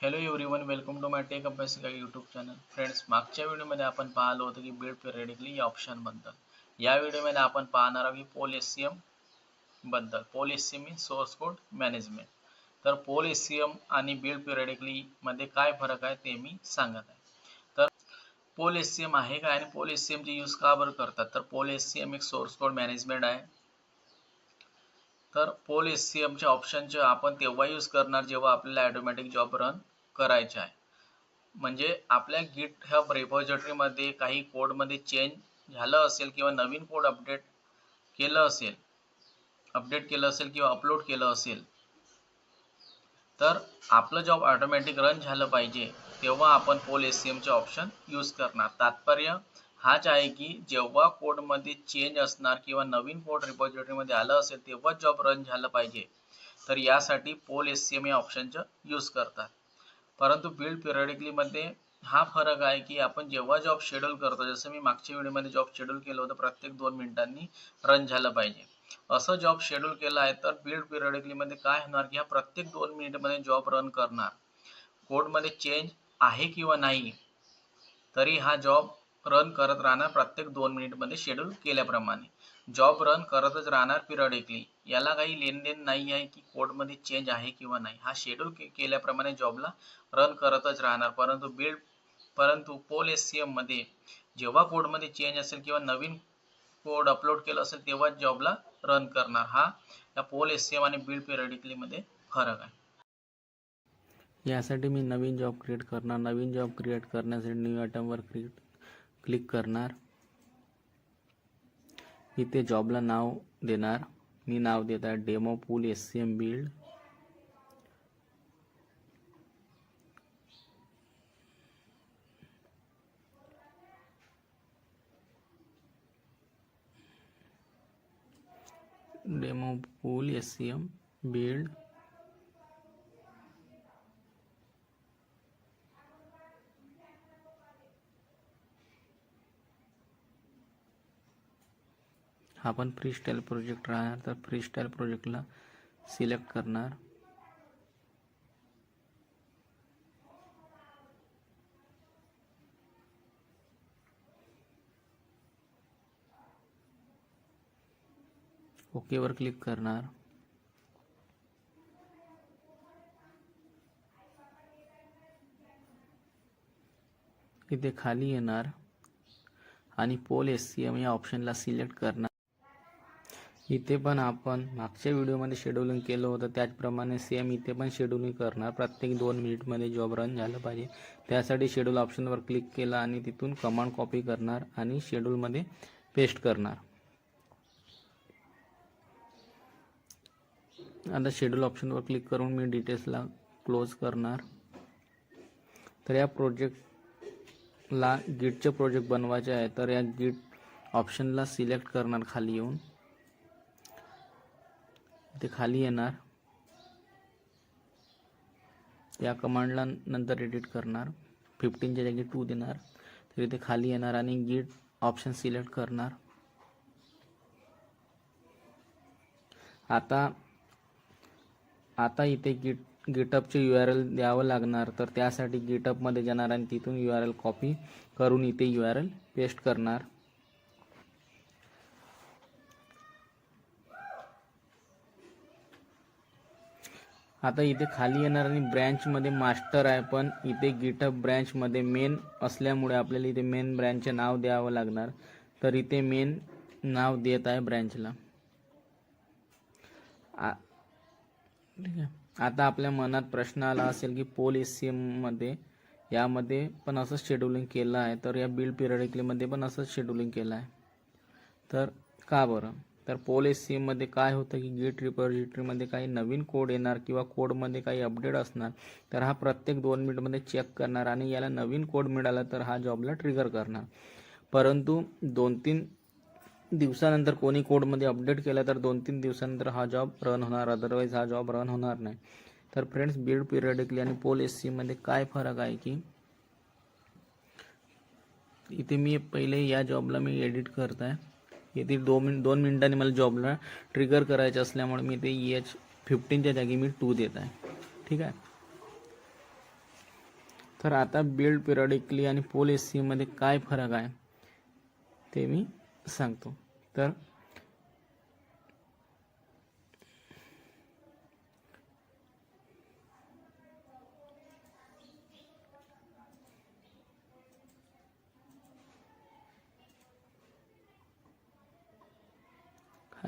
Hello everyone welcome to my tech Abhyasika YouTube channel friends मागच्या व्हिडिओमध्ये आपण पाहिलं होतं की बिल्ड पिरियडिकली या ऑप्शनबद्दल या व्हिडिओमध्ये आपण पाहणार आहोत पोलिसियमबद्दल. Poll SCM means source code management तर पोलिसियम आणि बिल्ड पिरियडिकली मध्ये काय फरक आहे ते मी सांगत आहे. तर पोलिसियम आहे काय आणि पोलिसियमचे यूज का बरं करतात? तर पोलिसियम एक सोर्स कोड मॅनेजमेंट आहे. तर पोल पोलिसियमच्या ऑप्शनचे आपण तेव्हा यूज करणार जेव्हा आपल्याला ऑटोमॅटिक जॉब रन करायचे आहे. म्हणजे आपल्या गिट हब रेपॉझिटरीमध्ये काही कोडमध्ये चेंज झालं असेल किंवा नवीन कोड अपडेट केलं असेल अपडेट केलं असेल किंवा अपलोड केलं असेल तर आपलं जॉब ऑटोमॅटिक रन झालं पाहिजे तेव्हा आपण पोल एस सी एमचे ऑप्शन यूज करणार. तात्पर्य हाच आहे की जेव्हा कोडमध्ये चेंज असणार किंवा नवीन कोड रिपॉझिटरीमध्ये आलं असेल तेव्हा जॉब रन झालं पाहिजे. तर यासाठी पोल एस सी एम या ऑप्शनचं यूज करतात. परंतु बिल्ड पिरियडिकलीमध्ये हा फरक आहे की आपण जेव्हा जॉब शेड्यूल करतो जसं मी मागच्या व्हिडिओमध्ये जॉब शेड्यूल केलं होतं प्रत्येक दोन मिनिटांनी रन झालं पाहिजे. असं जॉब शेड्यूल केलं आहे तर बिल्ड पिरियडिकलीमध्ये काय होणार की हा प्रत्येक दोन मिनिटमध्ये जॉब रन करणार. कोडमध्ये चेंज आहे किंवा नाही तरी हा जॉब रन करत राहणार प्रत्येक दोन मिनिटमध्ये शेड्यूल केल्याप्रमाणे. जॉब रन करतच राहणार पिरियडिकली याला काही लेनदेन नाही आहे की कोडमध्ये चेंज आहे किंवा नाही. हा शेड्यूल के केल्याप्रमाणे जॉबला रन करतच राहणार. परंतु बिल्ड परंतु पोल एस सी एममध्ये जेव्हा कोडमध्ये चेंज असेल किंवा नवीन कोड अपलोड केलं असेल तेव्हा जॉबला रन करणार. हा या पोल एस सी एम आणि बिल्ड पिरियडिकलीमध्ये फरक आहे. यासाठी मी नवीन जॉब क्रिएट करणार. नवीन जॉब क्रिएट करण्यासाठी न्यू आयटमवर क्रिएट क्लिक करणार. इथे जॉबला नाव देणार. मी नाव देत आहे demo poll S C M build demo poll S C M build हा पण फ्री स्टाईल प्रोजेक्ट राहणार तर फ्री स्टाईल प्रोजेक्टला सिलेक्ट करणार. ओकेवर क्लिक करणार. इथे खाली येणार. आणि पोल एस सी एम या ऑप्शनला सिलेक्ट करणार. इथे पण आपण मागच्या व्हिडिओमध्ये शेड्युलिंग केलं होतं. त्याचप्रमाणे सेम इथे पण शेड्यूलिंग करणार. प्रत्येक दोन मिनिटमध्ये जॉब रन झालं पाहिजे. त्यासाठी शेड्यूल ऑप्शनवर क्लिक केलं आणि तिथून कमांड कॉपी करणार आणि शेड्यूलमध्ये पेस्ट करणार. आता शेड्यूल ऑप्शनवर क्लिक करून मी डिटेल्सला क्लोज करणार. तर या प्रोजेक्टला गिटचे प्रोजेक्ट बनवायचे आहे तर या गिट ऑप्शनला सिलेक्ट करणार खाली येऊन. इथे खाली येणार. या कमांडला नंतर एडिट करणार. फिफ्टीनच्या जागी टू देणार. तर इथे खाली येणार आणि गिट ऑप्शन सिलेक्ट करणार. आता आता इथे गिट गिटअपचे यू आर एल द्यावं लागणार तर त्यासाठी गिटअपमध्ये जाणार आणि तिथून यू आर एल कॉपी करून इथे यू आर एल पेस्ट करणार. आता इथे खाली येणार आणि ब्रँचमध्ये मास्टर आहे पण इथे गिटअप ब्रँचमध्ये मेन असल्यामुळे आपल्याला इथे मेन ब्रँचचे नाव द्यावं लागणार. तर इथे मेन नाव देत आहे ब्रँचला आ- ठीक आहे. आता आपल्या मनात प्रश्न आला असेल की पोल एस सी एममध्ये यामध्ये पण असंच शेड्युलिंग केलं आहे. तर या बिल्ड पिरियडिकलीमध्ये पण असंच शेड्युलिंग केलं आहे. तर का बरं? तर पोल एस काय होतं की गेट रिपॉझिटरीमध्ये काही नवीन कोड येणार किंवा कोडमध्ये काही अपडेट असणार तर हा प्रत्येक दोन मिनिटमध्ये चेक करणार आणि याला नवीन कोड मिळाला तर हा जॉबला ट्रिगर करणार. परंतु दोन तीन दिवसानंतर कोणी कोडमध्ये अपडेट केला तर दोन तीन दिवसानंतर हा जॉब रन होणार अदरवाईज हा जॉब रन होणार नाही. तर फ्रेंड्स बीड पिरियडिकली आणि पोल एस सीमध्ये काय फरक आहे की इथे मी पहिले या जॉबला मी एडिट करत आहे इथे दोन मिनिट दोन मिनिटांनी मला जॉबला ट्रिगर करायचं असल्यामुळे मी ते एच फिफ्टीनच्या जागी मी टू देत आहे. ठीक आहे? तर आता बिल्ड पिरियडिकली आणि पोल एसमध्ये काय फरक आहे ते मी सांगतो. तर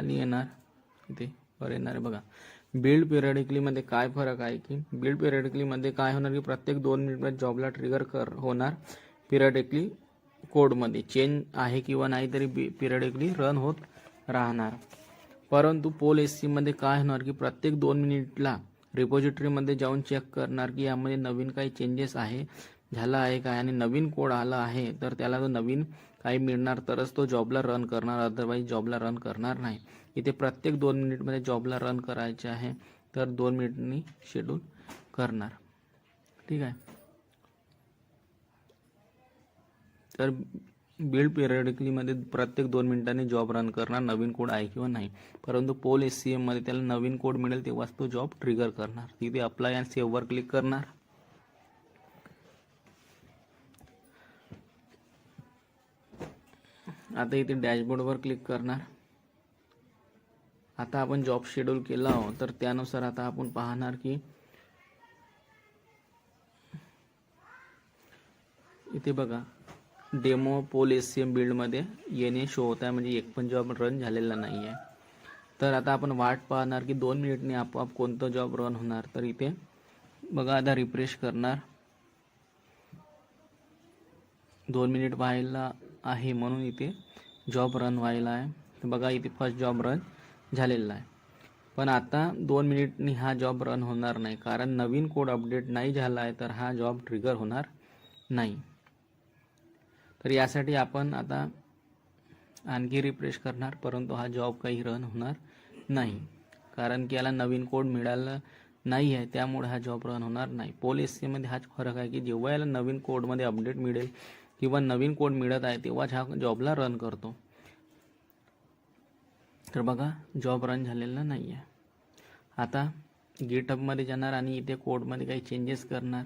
खाली येणार. इथे वर येणार आहे बघा. बिल्ड पिरियडिकलीमध्ये काय फरक आहे की बिल्ड पिरियडिकलीमध्ये काय होणार की प्रत्येक दोन मिनिटात जॉबला ट्रिगर कर होणार. पिरियडिकली कोडमध्ये चेंज आहे किंवा नाही तरी बी पिरियडिकली रन होत राहणार. परंतु पोल एस सीमध्ये काय होणार की प्रत्येक दोन मिनिटला रिपॉझिटरीमध्ये जाऊन चेक करणार की यामध्ये नवीन काही चेंजेस आहे. झाला आहे काय? आणि नवीन कोड आला आहे तर त्याला तो नवीन काही मिळणार तरच तो जॉबला रन करणार. अदरवाईज जॉबला रन करणार नाही. इथे प्रत्येक दोन मिनिटमध्ये जॉबला रन करायचे आहे तर दोन मिनिटनी शेड्यूल करणार. ठीक आहे? तर बिल्ड पिरियडिकलीमध्ये प्रत्येक दोन मिनिटांनी जॉब रन करणार नवीन कोड आहे किंवा नाही. परंतु पोल एस सी एममध्ये त्याला नवीन कोड मिळेल तेव्हाच तो जॉब ट्रिगर करणार. तिथे अप्लाय अँड सेव्हवर क्लिक करणार. आता इथे डॅशबोर्डवर क्लिक करणार. आता आपण जॉब शेड्यूल केला आहोत तर त्यानुसार आता आपण पाहणार की इथे बघा demo poll S C M बिल्डमध्ये येणे शो होत आहे म्हणजे एक पण जॉब रन झालेला नाही आहे तर आता आपण वाट पाहणार की दोन मिनिटने आपोआप कोणतं जॉब रन होणार. तर इथे बघा आता रिफ्रेश करणार. दोन मिनिट पाहायला आहे म्हणून इथे जॉब रन व्हायला आहे. तर बघा इथे फर्स्ट जॉब रन झालेला आहे. पण आता दोन मिनिटनी हा जॉब रन होणार नाही. कारण नवीन कोड अपडेट नाही झाला आहे तर हा जॉब ट्रिगर होणार नाही. तर यासाठी आपण आता आणखी रिफ्रेश करणार परंतु हा जॉब काही रन होणार नाही. कारण की याला नवीन कोड मिळाला नाही आहे त्यामुळे हा जॉब रन होणार नाही. पोल एस सीमध्ये हाच फरक आहे की जेव्हा याला नवीन कोडमध्ये अपडेट मिळेल किंवा नवीन कोड मिळत आहे तेव्हाच हा जॉबला रन करतो. तर बघा जॉब रन झालेला नाही आहे आता गिटअपमध्ये जाणार आणि इथे कोडमध्ये काही चेंजेस करणार.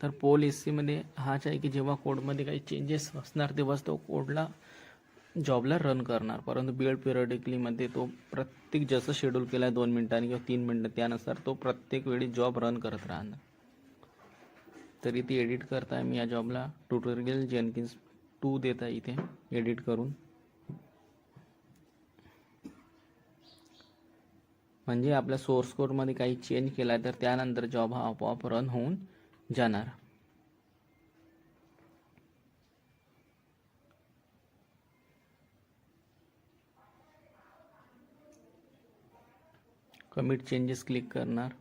तर पोल एस सीमध्ये हाच आहे की जेव्हा कोडमध्ये काही चेंजेस असणार तेव्हाच तो कोडला जॉबला रन करणार. परंतु बिल्ड पिरियडिकलीमध्ये तो प्रत्येक जसं शेड्यूल केला आहे दोन मिनिटांनी किंवा तीन मिनटं त्यानुसार तो प्रत्येक वेळी जॉब रन करत राहणार. तर इथे एडिट करताय मी या जॉबला ट्युटोरियल जेनकिन्स टू देत आहे इथे. एडिट करून. म्हणजे आपल्या सोर्स कोडमध्ये काही चेंज केला आहे तर त्यानंतर जॉब हा आपोआप रन होऊन जाणार. कमिट चेंजेस क्लिक करणार.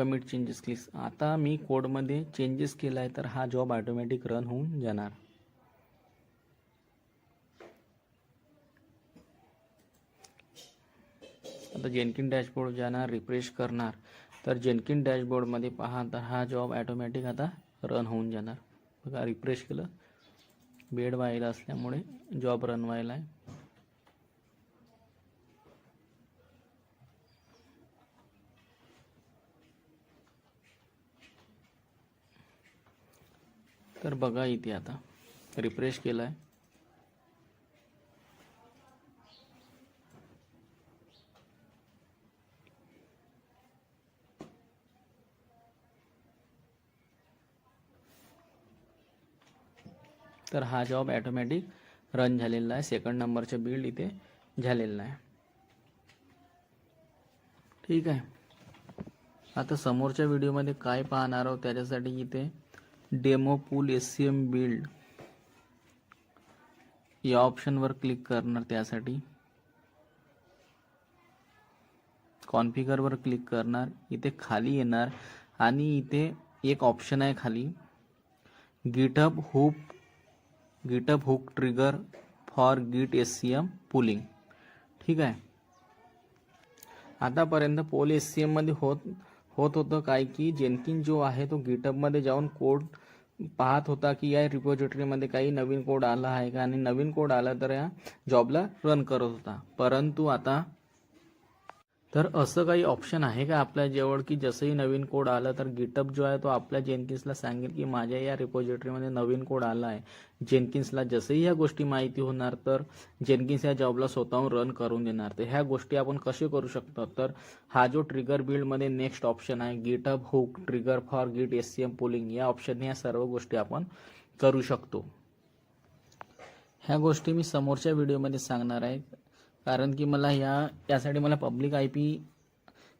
कमिट चेंजेस क्लिक आता मी कोडमध्ये चेंजेस केला आहे तर हा जॉब ऑटोमॅटिक रन होऊन जाणार. आता जेनकिन डॅशबोर्ड जाणार रिफ्रेश करणार तर जेनकिन डॅशबोर्डमध्ये पहा तर हा जॉब ॲटोमॅटिक आता रन होऊन जाणार. बघा रिफ्रेश केलं. बेड व्हायला असल्यामुळे जॉब रन व्हायला आहे तर बघा इथे आता. रिफ्रेश केला आहे तर हा जॉब ॲटोमॅटिक रन झालेला आहे. सेकंड नंबरचं बिल्ड इथे झालेलं आहे. ठीक आहे. आता समोरच्या व्हिडिओमध्ये काय पाहणार आहोत? त्याच्यासाठी इथे demo poll S C M build. या ऑप्शनवर क्लिक करणार त्यासाठी. कॉन्फिगरवर क्लिक करणार. इथे खाली येणार. आणि इथे एक ऑप्शन आहे खाली. GitHub hook GitHub hook trigger for git S C M polling ठीक आहे? आतापर्यंत पोल एस सी एममध्ये होत होत होतं काय की जेनकिन जो आहे तो गिटअपमध्ये जाऊन कोड पाहत होता की या रिपॉझिटरीमध्ये काही नवीन कोड आला आहे का? आणि नवीन कोड आला तर या जॉबला रन करत होता. परंतु आता तर असं काही ऑप्शन आहे का आपल्या जवळ की जसंही नवीन कोड आला तर गिटअप जो आहे तो आपल्या जेनकिन्सला सांगेल की माझ्या या रिपॉझिटरीमध्ये नवीन कोड आला आहे. जेनकिन्सला जसंही या गोष्टी माहिती होणार तर जेनकिन्स या जॉबला स्वतःहून रन करून देणार. तर ह्या गोष्टी आपण कसे करू शकतो? तर हा जो ट्रिगर बिल्डमध्ये नेक्स्ट ऑप्शन आहे GitHub hook trigger for git S C M polling या ऑप्शनने या सर्व गोष्टी आपण करू शकतो. ह्या गोष्टी मी समोरच्या व्हिडिओमध्ये सांगणार आहे. कारण की मला ह्या यासाठी मला पब्लिक आय पी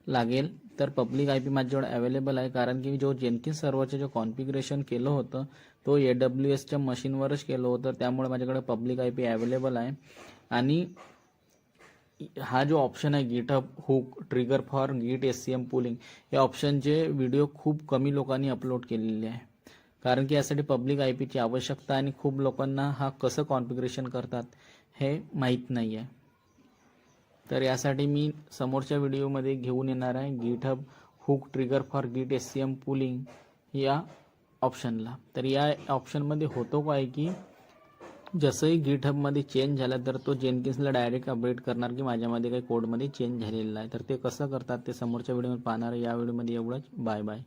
लागेल. तर पब्लिक आय पी माझ्याजवळ अवेलेबल आहे. कारण की जो जेनकिन सर्व्हरचं जे कॉन्फिगरेशन केलं होतं तो ए डब्ल्यू एसच्या मशीनवरच केलं होतं. त्यामुळे माझ्याकडे पब्लिक आय पी अवेलेबल आहे. आणि हा जो ऑप्शन आहे GitHub hook trigger for git S C M polling या ऑप्शनचे व्हिडिओ खूप कमी लोकांनी अपलोड केलेले आहे. कारण की यासाठी पब्लिक आय पीची आवश्यकता आणि खूप लोकांना हा कसं कॉन्फिगरेशन करतात हे माहीत नाही आहे तर यासाठी मी समोरच्या व्हिडिओमध्ये घेऊन येणार आहे GitHub hook trigger for git S C M polling या ऑप्शनला तर या ऑप्शनमध्ये होतो काय की जसंही गिटहबमध्ये चेंज झाला तर तो जेनकिन्सला डायरेक्ट अपडेट करणार की माझ्यामध्ये काही कोडमध्ये चेंज झालेला आहे तर ते कसं करतात ते समोरच्या व्हिडिओमध्ये पाहणार आहे. या व्हिडिओमध्ये एवढंच. Bye bye